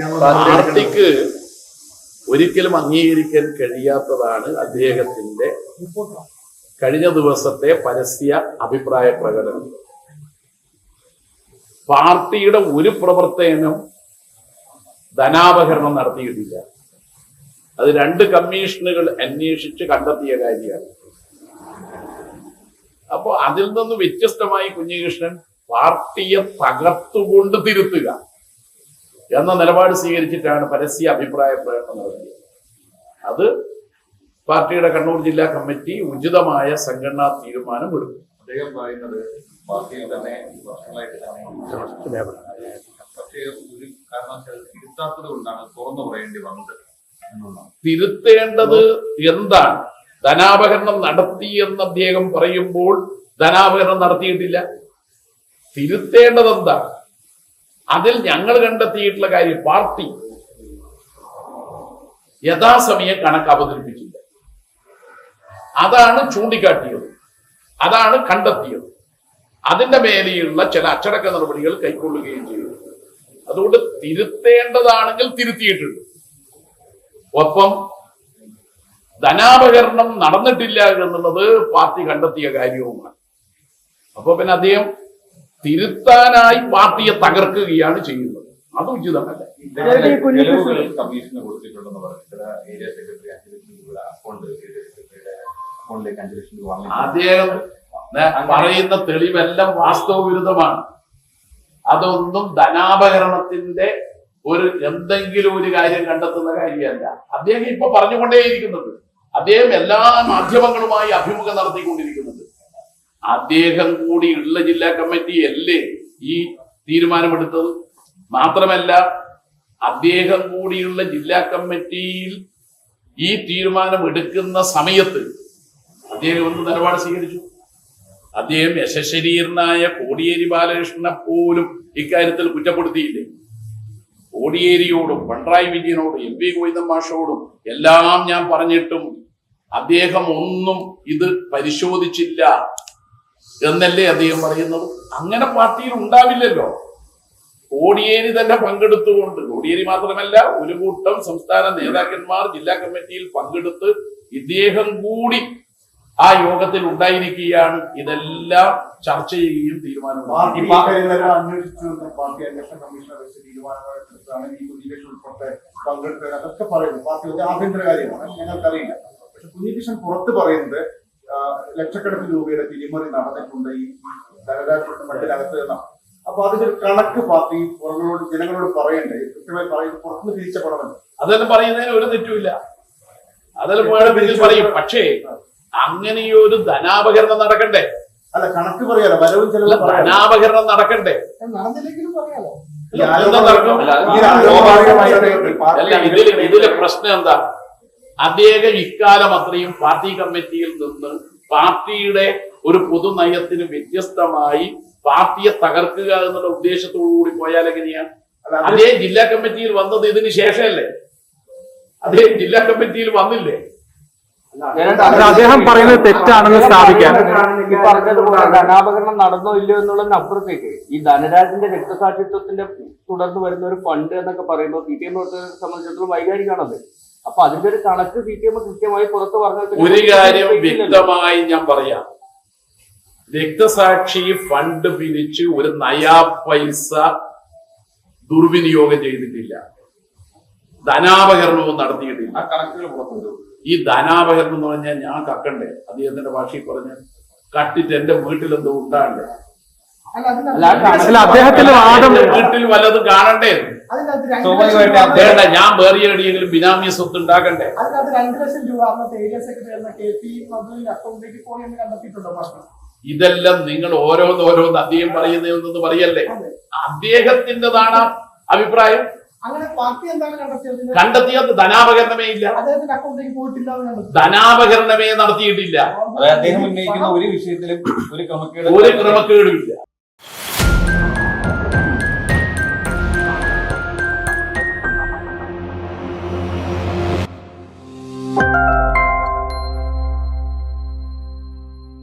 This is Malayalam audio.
പാർട്ടിക്ക് ഒരിക്കലും അംഗീകരിക്കാൻ കഴിയാത്തതാണ് അദ്ദേഹത്തിന്റെ കഴിഞ്ഞ ദിവസത്തെ പരസ്യ അഭിപ്രായ പ്രകടനം. പാർട്ടിയുടെ ഒരു പ്രവർത്തനം ധനാപകരണം നടത്തിയിട്ടില്ല. അത് രണ്ട് കമ്മീഷനുകൾ അന്വേഷിച്ച് കണ്ടെത്തിയ കാര്യമാണ്. അപ്പോ അതിൽ നിന്ന് വ്യത്യസ്തമായി കുഞ്ഞികൃഷ്ണൻ പാർട്ടിയെ തകർത്തുകൊണ്ട് തിരുത്തുക. എന്ന നിലപാട് സ്വീകരിച്ചിട്ടാണ് പരസ്യ അഭിപ്രായ പ്രകടനം നടത്തിയത്. അത് പാർട്ടിയുടെ കണ്ണൂർ ജില്ലാ കമ്മിറ്റി ഉചിതമായ സംഘടനാ തീരുമാനം എടുക്കും. അദ്ദേഹം പറയുന്നത് പാർട്ടിയിൽ തന്നെ വർഷങ്ങളായിട്ട് പക്ഷേ ഒരു കാരണവശാൽ തിരുത്താത്തത് കൊണ്ടാണ് തുറന്നു പറയേണ്ടി വന്നത് തിരുത്തേണ്ടത് എന്താണ്? ധനാപകരണം നടത്തി എന്ന് അദ്ദേഹം പറയുമ്പോൾ ധനാപകരണം നടത്തിയിട്ടില്ല. തിരുത്തേണ്ടത് എന്താണ്? അതിൽ ഞങ്ങൾ കണ്ടെത്തിയിട്ടുള്ള കാര്യം പാർട്ടി യഥാസമയം കണക്ക് അവതരിപ്പിച്ചില്ല. അതാണ് ചൂണ്ടിക്കാട്ടിയത്. അതാണ് കണ്ടെത്തിയത്. അതിന്റെ മേലെയുള്ള ചില അച്ചടക്ക നടപടികൾ കൈക്കൊള്ളുകയും ചെയ്തു. അതുകൊണ്ട് തിരുത്തേണ്ടതാണെങ്കിൽ തിരുത്തിയിട്ടുണ്ട്. ഒപ്പം ധനാപകരണം നടന്നിട്ടില്ല എന്നുള്ളത് പാർട്ടി കണ്ടെത്തിയ കാര്യവുമാണ്. അപ്പൊ പിന്നെ അദ്ദേഹം തിരുത്താനായി പാർട്ടിയെ തകർക്കുകയാണ് ചെയ്യുന്നത്. അത് ഉചിതമല്ല. തെളിവുകൾ കമ്മീഷന് കൊടുത്തിട്ടുണ്ടെന്ന് പറഞ്ഞു. ചില ഏരിയ സെക്രട്ടറി അഞ്ചു ലക്ഷം രൂപ അക്കൗണ്ട് ഏരിയ സെക്രട്ടറിയുടെ അക്കൗണ്ടിലേക്ക് അഞ്ചു ലക്ഷം രൂപ വാങ്ങി അദ്ദേഹം പറയുന്ന തെളിവെല്ലാം വാസ്തവവിരുദ്ധമാണ് അതൊന്നും ധനാപകരണത്തിന്റെ ഒരു എന്തെങ്കിലും ഒരു കാര്യം കണ്ടെത്തുന്ന കാര്യമല്ല. അദ്ദേഹം ഇപ്പൊ പറഞ്ഞുകൊണ്ടേയിരിക്കുന്നത്. അദ്ദേഹം എല്ലാ മാധ്യമങ്ങളുമായി അഭിമുഖം നടത്തിക്കൊണ്ടിരിക്കുന്നുണ്ട് അദ്ദേഹം കൂടി ഉള്ള ജില്ലാ കമ്മിറ്റി അല്ലേ ഈ തീരുമാനമെടുത്തത്? മാത്രമല്ല അദ്ദേഹം കൂടിയുള്ള ജില്ലാ കമ്മിറ്റിയിൽ ഈ തീരുമാനം എടുക്കുന്ന സമയത്ത് അദ്ദേഹം ഒന്ന് നിലപാട് സ്വീകരിച്ചു? അദ്ദേഹം യശശരീരനായ കോടിയേരി ബാലകൃഷ്ണനെ പോലും ഇക്കാര്യത്തിൽ കുറ്റപ്പെടുത്തിയില്ലേ? കോടിയേരിയോടും പിണറായി വിജയനോടും എം പി ഗോവിന്ദൻ മാഷോടും എല്ലാം ഞാൻ പറഞ്ഞിട്ടും അദ്ദേഹം ഒന്നും ഇത് പരിശോധിച്ചില്ല. എന്നല്ലേ അദ്ദേഹം പറയുന്നത്? അങ്ങനെ പാർട്ടിയിൽ ഉണ്ടാവില്ലല്ലോ. കോടിയേരി തന്നെ പങ്കെടുത്തുകൊണ്ട് കോടിയേരി മാത്രമല്ല ഒരു കൂട്ടം സംസ്ഥാന നേതാക്കന്മാർ ജില്ലാ കമ്മിറ്റിയിൽ പങ്കെടുത്ത് ഇദ്ദേഹം കൂടി ആ യോഗത്തിൽ ഉണ്ടായിരിക്കുകയാണ്. ഇതെല്ലാം ചർച്ച ചെയ്യുകയും പാർട്ടി തീരുമാനം ഇക്കാര്യങ്ങളെല്ലാം അന്വേഷിച്ചു എന്ന് പാർട്ടി അന്വേഷണ കമ്മീഷണർ വെച്ച് ഈ കുഞ്ഞികൃഷ്ണൻ ഉൾപ്പെടെ പങ്കെടുത്തത്. അതൊക്കെ പറയുന്നു. പാർട്ടി ഒരു ആഭ്യന്തര കാര്യമാണ്. ഞങ്ങൾക്കറിയില്ല. പക്ഷെ കുഞ്ഞികൃഷ്ണൻ പുറത്ത് പറയുന്നത് ലക്ഷക്കണക്കിന് രൂപയുടെ തിരിമറി നടന്നിട്ടുണ്ട് ഈ ധനരാഷ്ട്ര മട്ടിനകത്ത് എന്നാണ് അപ്പൊ അതിന്റെ ഒരു കണക്ക് പാർട്ടി പുറങ്ങളോട് ജനങ്ങളോട് പറയണ്ടേ? കൃത്യമായി പറയുന്നത് പുറത്തുനിന്ന് തിരിച്ച പണമല്ല അതെല്ലാം പറയുന്നതിന് ഒരു തെറ്റുമില്ല. അതെല്ലാം പറയും. പക്ഷേ അങ്ങനെയൊരു ധനാപകരണം നടക്കണ്ടേ? അല്ല കണക്ക് പറയാലോ. വരവും ചില ചെലവും ധനാപകരണം നടക്കണ്ടേ? നടന്നില്ലെങ്കിലും പറയാലോ? ഇതിലെ പ്രശ്നം എന്താ? അദ്ദേഹം ഇക്കാലം അത്രയും പാർട്ടി കമ്മിറ്റിയിൽ നിന്ന് പാർട്ടിയുടെ ഒരു പൊതുനയത്തിന് വ്യത്യസ്തമായി പാർട്ടിയെ തകർക്കുക എന്നുള്ള ഉദ്ദേശത്തോടു കൂടി പോയാൽ എങ്ങനെയാണ്? അദ്ദേഹം ജില്ലാ കമ്മിറ്റിയിൽ വന്നത് ഇതിന് ശേഷമല്ലേ? അദ്ദേഹം ജില്ലാ കമ്മിറ്റിയിൽ വന്നില്ലേ? അദ്ദേഹം പറയുന്നത് തെറ്റാണെന്ന് സ്ഥാപിക്കാൻ ഈ പറഞ്ഞതുപോലെ ധനാപകരണം നടന്നോ ഇല്ലയോ എന്നുള്ളതിനപ്പുറത്തേക്ക് ഈ ധനരാജിന്റെ രക്തസാക്ഷിത്വത്തിന്റെ തുടർന്ന് വരുന്ന ഒരു ഫണ്ട് എന്നൊക്കെ പറയുമ്പോൾ സി പി എം പ്രവർത്തകരെ സംബന്ധിച്ചിടത്തോളം വൈകാരികമാണത് അപ്പൊ അതിന്റെ ഒരു കണക്ക് സി പി എം കൃത്യമായി പുറത്ത് പറഞ്ഞാൽ ഒരു കാര്യം വ്യക്തമായി ഞാൻ പറയാം. രക്തസാക്ഷി ഫണ്ട് പിരിച്ച് ഒരു നയാ പൈസ ദുർവിനിയോഗം ചെയ്തിട്ടില്ല. ധനാപകരണവും നടത്തിയിട്ടില്ല. ആ കണക്കുകൾ പുറത്തുവിടും ഈ ധനാപകരണം എന്ന് പറഞ്ഞാൽ ഞാൻ കക്കണ്ടേ? അദ്ദേഹത്തിന്റെ ഭാഷയിൽ പറഞ്ഞ് കട്ടിട്ട് എന്റെ വീട്ടിലെന്തോ ഉണ്ടാകണ്ടേ? ഉണ്ടാണ്ടേ അല്ല അദ്ദേഹത്തിന്റെ വാദം വീട്ടിൽ വല്ലതും കാണണ്ടേ? സ്വാഭാവികമായിട്ട് വേണ്ട ഞാൻ വേറെ എവിടെയെങ്കിലും ബിനാമിയ സ്വത്ത് ഉണ്ടാക്കണ്ടേ? അതിനകത്ത് രണ്ട് ലക്ഷം രൂപ അന്നത്തെ ഏരിയ സെക്രട്ടറി എന്ന കെ പി മധുവിന്റെ അക്കൗണ്ടിലേക്ക് പോയി എന്ന് കണ്ടെത്തിയിട്ടുണ്ടോ മാസ്റ്റർ ഇതെല്ലാം നിങ്ങൾ ഓരോന്നോരോന്ന് ഓരോന്ന് അദ്ദേഹം പറയുന്നതെന്ന് പറയല്ലേ? അദ്ദേഹത്തിന്റെതാണ് അഭിപ്രായം. അങ്ങനെ പാർട്ടി എന്താണ് കണ്ടെത്തിയത്? കണ്ടെത്തിയത് ധനാപകരണമേ ഇല്ല. ധനാപകരണമേ നടത്തിയിട്ടില്ല. അതായത് അദ്ദേഹം ഉന്നയിക്കുന്ന ഒരു വിഷയത്തിലും ഒരു ക്രമക്കേടും ഒരു ക്രമക്കേടും ഇല്ല.